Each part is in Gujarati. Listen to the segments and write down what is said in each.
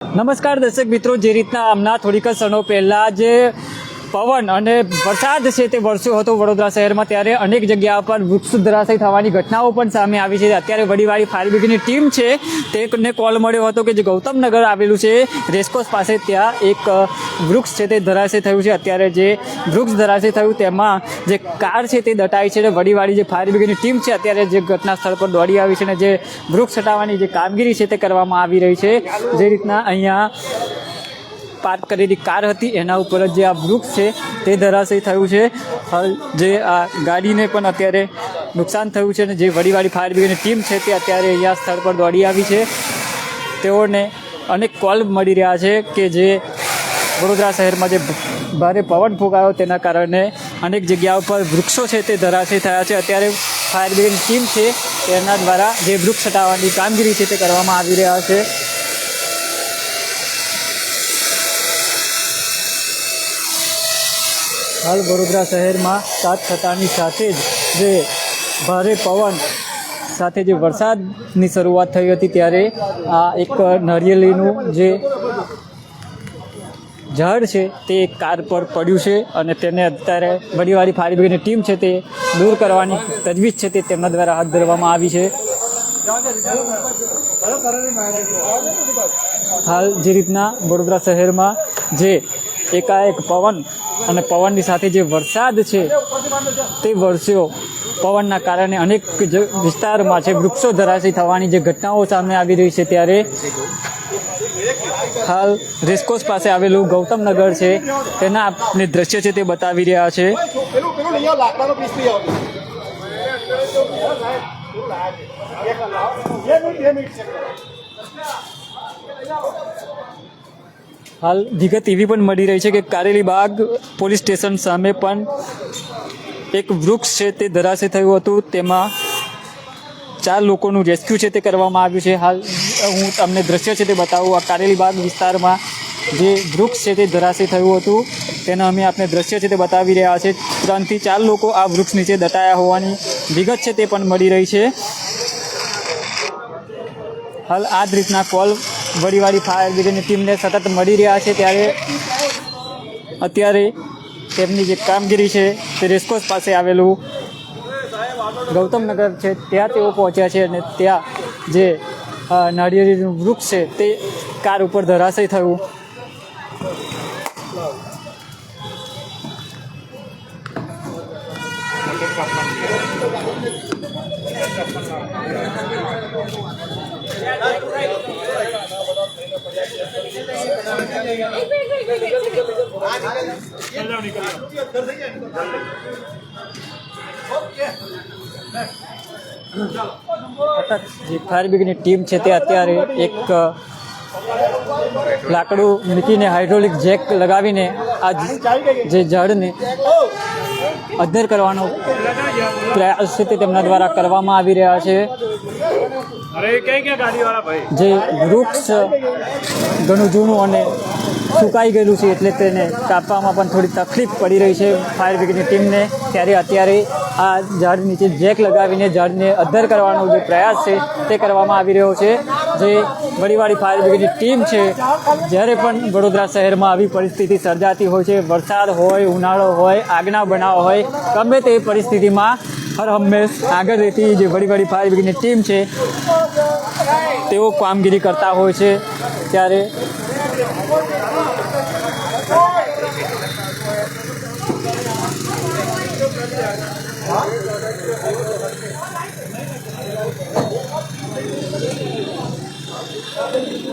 નમસ્કાર દર્શક મિત્રો જે રીતના હમણાં થોડીક ક્ષણો પહેલાં જે પવન અને વરસાદ છે તે વરસ્યો હતો વડોદરા શહેરમાં ત્યારે અનેક જગ્યા પર વૃક્ષ ધરાશય થવાની ઘટનાઓ પણ સામે આવી છે. અત્યારે વડીવાળી ફાયર બ્રિગેડની ટીમ છે તેને કોલ મળ્યો હતો કે જે ગૌતમનગર આવેલું છે રેસકોસ પાસે ત્યાં એક વૃક્ષ છે તે ધરાશય થયું છે. અત્યારે જે વૃક્ષ ધરાશય થયું તેમાં જે કાર છે તે દટાઈ છે અને વડીવાળી જે ફાયર બ્રિગેડની ટીમ છે અત્યારે જે ઘટના સ્થળ પર દોડી આવી છે અને જે વૃક્ષ હટાવવાની જે કામગીરી છે તે કરવામાં આવી રહી છે. જે રીતના અહીંયા પાર્ક કરેલી કાર હતી, એના ઉપર જ આ વૃક્ષ છે તે ધરાશય થયું છે. હાલ, જે આ ગાડીને પણ અત્યારે નુકસાન થયું છે અને જે વડીવાળી ફાયર બ્રિગેડની ટીમ છે તે અત્યારે અહીંયા સ્થળ પર દોડી આવી છે. તેઓને અનેક કોલ મળી રહ્યા છે કે જે વડોદરા શહેરમાં જે ભારે પવન ફૂંકાયો તેના કારણે અનેક જગ્યાઓ પર વૃક્ષો છે તે ધરાશય થયા છે. અત્યારે ફાયર બ્રિગેડની ટીમ છે તેના દ્વારા જે વૃક્ષ હટાવવાની કામગીરી છે તે કરવામાં આવી રહ્યા છે. હાલ વડોદરા શહેરમાં સાત થતાની સાથે જ જે ભારે પવન સાથે જે વરસાદની શરૂઆત થઈ હતી ત્યારે આ એક નારિયેળીનું જે ઝાડ છે તે એક કાર પર પડ્યું છે અને તેને અત્યારે વડીવાળી ફાયર બ્રિગેડની ટીમ છે તે દૂર કરવાની તજવીજ છે તે તેમના દ્વારા હાથ ધરવામાં આવી છે. હાલ જે રીતના વડોદરા શહેરમાં જે એકાએક પવન અને પવનની સાથે જે વરસાદ છે, તે વરસ્યો. પવનના કારણે અનેક વિસ્તારમાં છે વૃક્ષો ધરાશી થવાની જે ઘટનાઓ સામે આવી રહી છે ત્યારે હાલ રેસકોસ પાસે આવેલું ગૌતમનગર છે. તેના આપને દ્રશ્ય છે તે બતાવી રહ્યા છે. પેલું હાલ વિગત એવી પણ મળી રહી છે કે કારેલી બાગ પોલીસ સ્ટેશન સામે પણ એક વૃક્ષ છે તે ધરાશે થયું હતું. તેમાં ચાર લોકોનું રેસ્ક્યુ છે તે કરવામાં આવ્યું છે. હાલ હું તમને દ્રશ્ય છે તે બતાવું. આ કારેલી બાગ વિસ્તારમાં જે વૃક્ષ છે તે ધરાશે થયું હતું. તેના અમે આપને દ્રશ્ય છે તે બતાવી રહ્યા છે. ત્રણથી ચાર લોકો આ વૃક્ષ નીચે દટાયા હોવાની વિગત છે તે પણ મળી રહી છે. હાલ આ જ રીતના કોલ વડીવાળી ફાયર બ્રિગેડની ટીમને સતત મળી રહ્યા છે ત્યારે અત્યારે તેમની જે કામગીરી છે તે રેસકોર્સ પાસે આવેલું ગૌતમનગર છે. ત્યાં તેઓ પહોંચ્યા છે અને ત્યાં જે નાળિયેરીનું વૃક્ષ છે તે કાર ઉપર ધરાશય થયું. સતત જે ફાયર બ્રિગેડની ટીમ છે તે અત્યારે એક લાકડું મૂકીને હાઇડ્રોલિક જેક લગાવીને આ જે ઝાડને અધ્ધર કરવાનો પ્રયાસ છે તે તેમના દ્વારા કરવામાં આવી રહ્યા છે. જે વૃક્ષ ઘણું જૂનું અને સુકાઈ ગયેલું છે એટલે તેને કાપવામાં પણ થોડી તકલીફ પડી રહી છે ફાયર બ્રિગેડની ટીમને. ત્યારે અત્યારે આ ઝાડ નીચે જેક લગાવીને ઝાડને અધર કરવાનો જે પ્રયાસ છે તે કરવામાં આવી રહ્યો છે. જે વડીવાળી ફાયર બ્રિગેડની ટીમ છે. જ્યારે પણ વડોદરા શહેરમાં આવી પરિસ્થિતિ સર્જાતી હોય છે, વરસાદ હોય, ઉનાળો હોય, આગના બનાવ હોય, ગમે તે પરિસ્થિતિમાં હર હંમેશ આગળ રહેતી જે વડી વડી ફાયર બ્રિગેડની ટીમ છે, તેઓ કામગીરી કરતા હોય છે. ત્યારે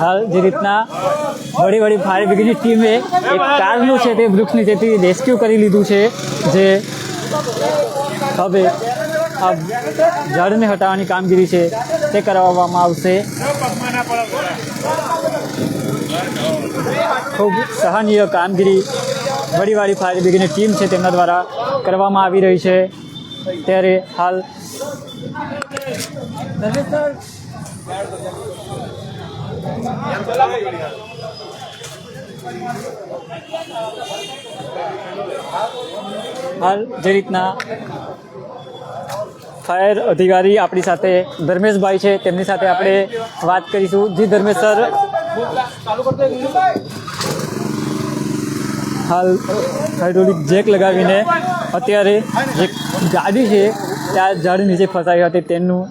હાલ જે રીતના વળી વળી ફાયર બ્રિગેડની ટીમે એક કારનું છે તે વૃક્ષની તેથી રેસ્ક્યુ કરી લીધું છે, જે હવે આ ઝાડને હટાવવાની કામગીરી છે તે કરાવવામાં આવશે. ખૂબ સહનીય કામગીરી વડીવાડી ફાયર બ્રિગેડની ટીમ છે તેમના દ્વારા કરવામાં આવી રહી છે. ત્યારે હાલ હાલ જે રીતના ફાયર અધિકારી આપણી સાથે ધર્મેશભાઈ છે, તેમની સાથે આપણે વાત કરીશું. જી ધર્મેશ સર. હાલ હાઇડ્રોલિક જેક લગાવીને અત્યારે જે ગાડી છે, ત્યાં ઝાડ નીચે ફસાઈ હતી, તેનું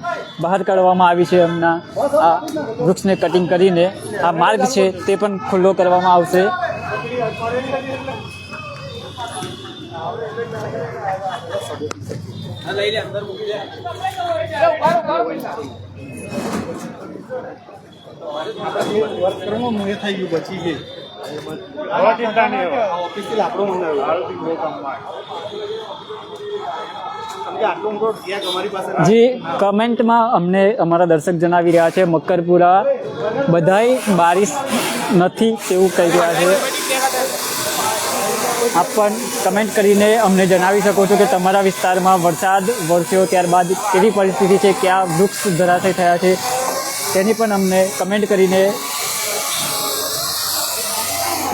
બહાર કાઢવામાં આવી છે એમના આ વૃક્ષને કટિંગ કરીને. આ માર્ગ છે તે પણ ખુલ્લો કરવામાં આવશે. મંગાવ્યું જે કમેન્ટમાં અમને અમારા દર્શક જણાવી રહ્યા છે મક્કરપુરા બધાય બારિશ નથી તેવું કહી રહ્યા છે. આપ પણ કમેન્ટ કરીને અમને જણાવી શકો છો કે તમારા વિસ્તારમાં વરસાદ વરસ્યો ત્યારબાદ કેવી પરિસ્થિતિ છે ક્યાં વૃક્ષ ધરાશય થયા છે તેની પણ અમને કમેન્ટ કરીને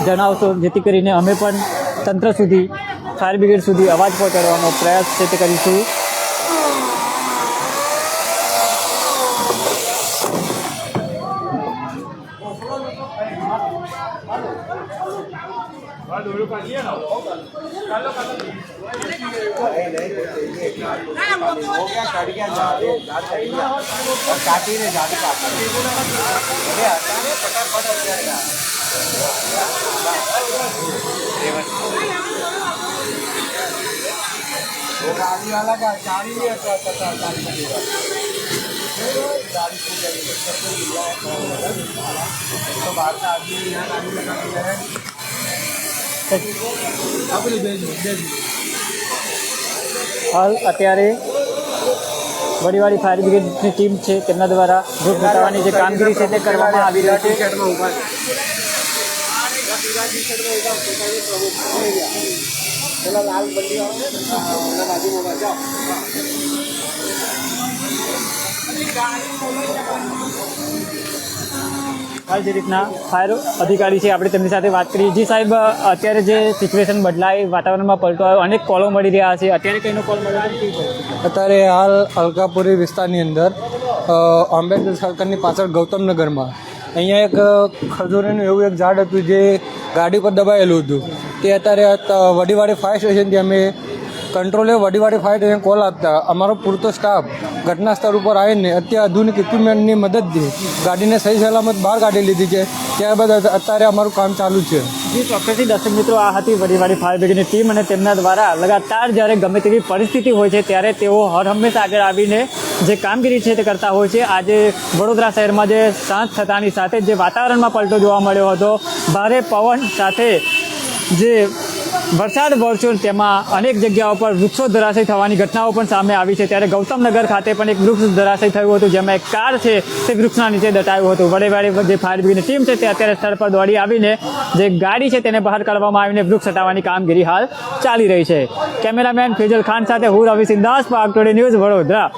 જણાવશો જેથી કરીને અમે પણ તંત્ર સુધી ફાયર બ્રિગેડ સુધી અવાજ પહોંચાડવાનો પ્રયાસ છે તે કરીશું. હવે દોરું કાઢીએ ને હાલ અત્યારે વડીવાડી ફાયર બ્રિગેડની ટીમ છે તેમના દ્વારા વૃક્ષ હટાવવાની જે કામગીરી છે તે કરવામાં આવી રહી છે હાલ જે રીતના ફાયર અધિકારી છે આપણે તેમની સાથે વાત કરીએ. જી સાહેબ અત્યારે જે સિચ્યુએશન બદલાય વાતાવરણમાં પલટો આવ્યો અનેક કોલો મળી રહ્યા છે. અત્યારે કઈનો કોલ મળ્યો? અત્યારે હાલ અલકાપુરી વિસ્તારની અંદર આંબેડકર સર્કલની પાછળ ગૌતમનગરમાં. અહીંયા એક ખજૂરીનું એવું એક ઝાડ હતું જે ગાડી પર દબાયેલું હતું. તે અત્યારે વડીવાડી ફાયર સ્ટેશનથી અમે કંટ્રોલે વડીવાડી ફાયર સ્ટેશન કોલ આપતા. અમારો પૂરતો સ્ટાફ ઘટના સ્થળ ઉપર આવીને અત્યારે આધુનિક ઇક્વિપમેન્ટની મદદથી ગાડીને સહી સલામત બહાર કાઢી લીધી છે. ત્યારબાદ અત્યારે અમારું કામ ચાલુ છે. જી ચોક્કસથી દર્શક મિત્રો, આ હતી વડીવાડી ફાયર બ્રિગેડની ટીમ અને તેમના દ્વારા લગાતાર જ્યારે ગમે તેવી પરિસ્થિતિ હોય છે, ત્યારે તેઓ હર હંમેશા આગળ આવીને જે કામગીરી છે તે કરતા હોય છે. આજે વડોદરા શહેરમાં જે સાંજ થતાની સાથે જે વાતાવરણમાં પલટો જોવા મળ્યો હતો, ભારે પવન સાથે જે વરસાદ વરસ્યો તેમાં અનેક જગ્યાઓ પર વૃક્ષો ધરાશય થવાની ઘટનાઓ પણ સામે આવી છે. ત્યારે ગૌતમનગર ખાતે પણ એક વૃક્ષ ધરાશય થયું હતું, જેમાં એક કાર છે તે વૃક્ષના નીચે દટાયું હતું. વડે વડે જે ફાયર બ્રિગેડની ટીમ છે તે અત્યારે સ્થળ પર દોડી આવીને જે ગાડી છે તેને બહાર કાઢવામાં આવીને વૃક્ષ હટાવવાની કામગીરી હાલ ચાલી રહી છે. કેમેરામેન ફેજલ ખાન સાથે હું રવિ સિંદાસ પાક ટુડે ન્યૂઝ વડોદરા.